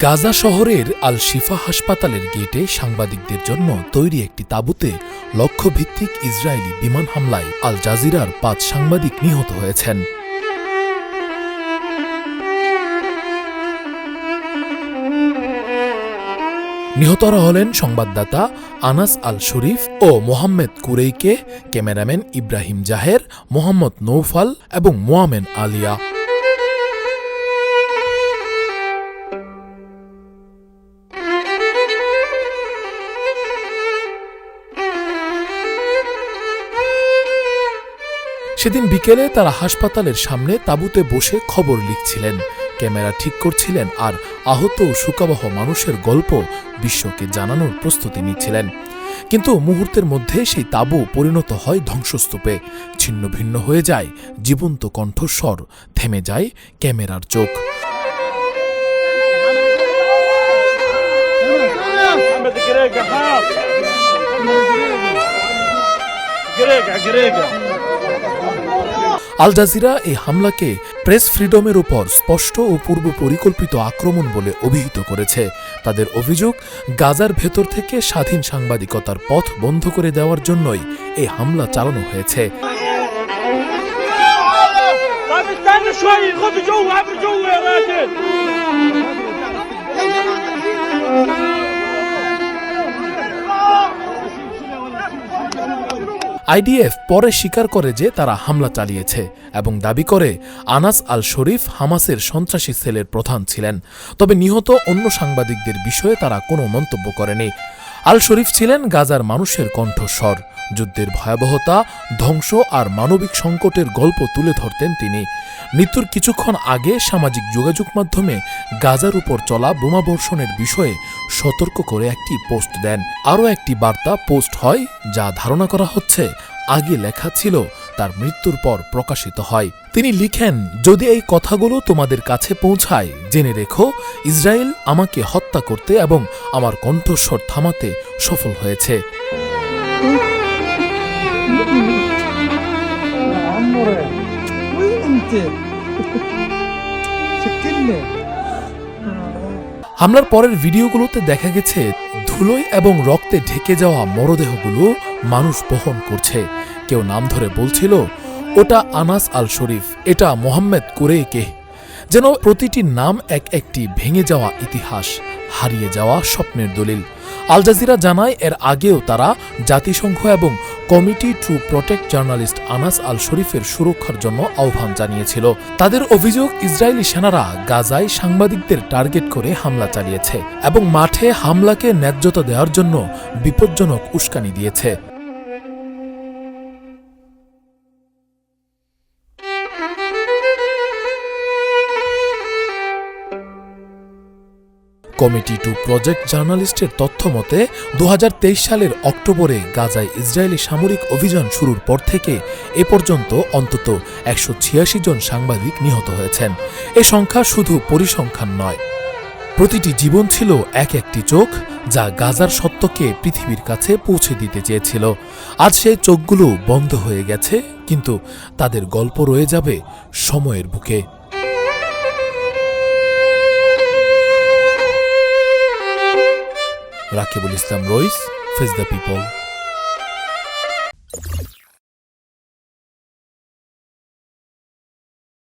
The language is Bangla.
গাজা শহরের আল শিফা হাসপাতালের গেটে সাংবাদিকদের জন্য তৈরি একটি তাঁবুতে লক্ষ্যভিত্তিক ইসরায়েলি বিমান হামলায় আল জাজিরার পাঁচ সাংবাদিক নিহত হয়েছেন। নিহতরা হলেন সংবাদদাতা আনাস আল শরীফ ও Mohammed কুরেইকে, cameraman Ibrahim Zaher, Mohammed Noufal এবং মোয়ামেন আলিয়া। সেদিন বিকেলে তারা হাসপাতালের সামনে তাঁবুতে বসে খবর লিখছিলেন। ক্যামেরা ঠিক করছিলেন আর আহত সুকাবহ মানুষের গল্প বিশ্বকে জানানোর প্রস্তুতি নিচ্ছিলেন। কিন্তু মুহূর্তের মধ্যে সেই তাবু পরিণত হয় ধ্বংসস্তূপে। ছিন্ন ভিন্ন হয়ে যায় জীবন্ত কণ্ঠস্বর থেমে যায় ক্যামেরার চোখ। Grega, Grega. আল জাজিরা এই হামলাকে প্রেস ফ্রিডমের উপর স্পষ্ট ও পূর্ব পরিকল্পিত আক্রমণ বলে অভিহিত করেছে। তাদের অভিযোগ, গাজার ভেতর থেকে স্বাধীন সাংবাদিকতার পথ বন্ধ করে দেওয়ার জন্যই এই হামলা চালানো হয়েছে। আইডিএফ পরে স্বীকার করে যে তারা হামলা চালিয়েছে এবং দাবি করে আনাস আল শরীফ হামাসের সন্ত্রাসী সেলের প্রধান ছিলেন। তবে নিহত অন্য সাংবাদিকদের বিষয়ে তারা কোনো মন্তব্য করেনি। আল শরীফ ছিলেন গাজার মানুষের কণ্ঠস্বর। যুদ্ধের ভয়াবহতা, ধ্বংস আর মানবিক সংকটের গল্প তুলে ধরতেন তিনি। মৃত্যুর কিছুক্ষণ আগে সামাজিক যোগাযোগ মাধ্যমে গাজার উপর চলা বোমাবর্ষণের বিষয়ে সতর্ক করে একটি পোস্ট দেন। আরও একটি বার্তা পোস্ট হয়, যা ধারণা করা হচ্ছে, আগে লেখা ছিল তার মৃত্যুর পর প্রকাশিত হয়। তিনি লিখেন, যদি এই কথাগুলো তোমাদের কাছে পৌঁছায়, জেনে রেখো, ইসরায়েল আমাকে হত্যা করতে এবং আমার কণ্ঠস্বর থামাতে সফল হয়েছে। হামলার পরের ভিডিওগুলোতে দেখা গেছে ধুলোয় এবং রক্তে ঢেকে যাওয়া মরদেহগুলো মানুষ বহন করছে। কেউ নাম ধরে বলছিল, ওটা আনাস আল শরীফ এটা মোহাম্মদ কুরেইকে। যেন প্রতিটি নাম এক একটি ভেঙে যাওয়া ইতিহাস। হারিয়ে যাওয়া স্বপ্নের দলিল। আল জাজিরা জানায়, এর আগেও তারা জাতিসংঘ এবং committee to protect journalist Anas al শরীফের সুরক্ষার জন্য আহ্বান জানিয়েছিল। তাদের অভিযোগ, ইসরায়েলি সেনারা গাজায় সাংবাদিকদের টার্গেট করে হামলা চালিয়েছে এবং মাঠে হামলাকে ন্যায্যতা দেওয়ার জন্য বিপজ্জনক উস্কানি দিয়েছে। কমিটি টু প্রজেক্ট জার্নালিস্টের তথ্য মতে দু সালের অক্টোবরে গাজায় ইসরায়েলি সামরিক অভিযান শুরুর পর থেকে এ পর্যন্ত অন্তত একশো ছিয়াশি জন সাংবাদিক নিহত হয়েছেন। এ সংখ্যা শুধু পরিসংখ্যান নয়। প্রতিটি জীবন ছিল এক একটি চোখ, যা গাজার সত্যকে পৃথিবীর কাছে পৌঁছে দিতে চেয়েছিল। আজ সেই চোখগুলো বন্ধ হয়ে গেছে, কিন্তু তাদের গল্প রয়ে যাবে সময়ের বুকে। Rakibul Islam Rais face the people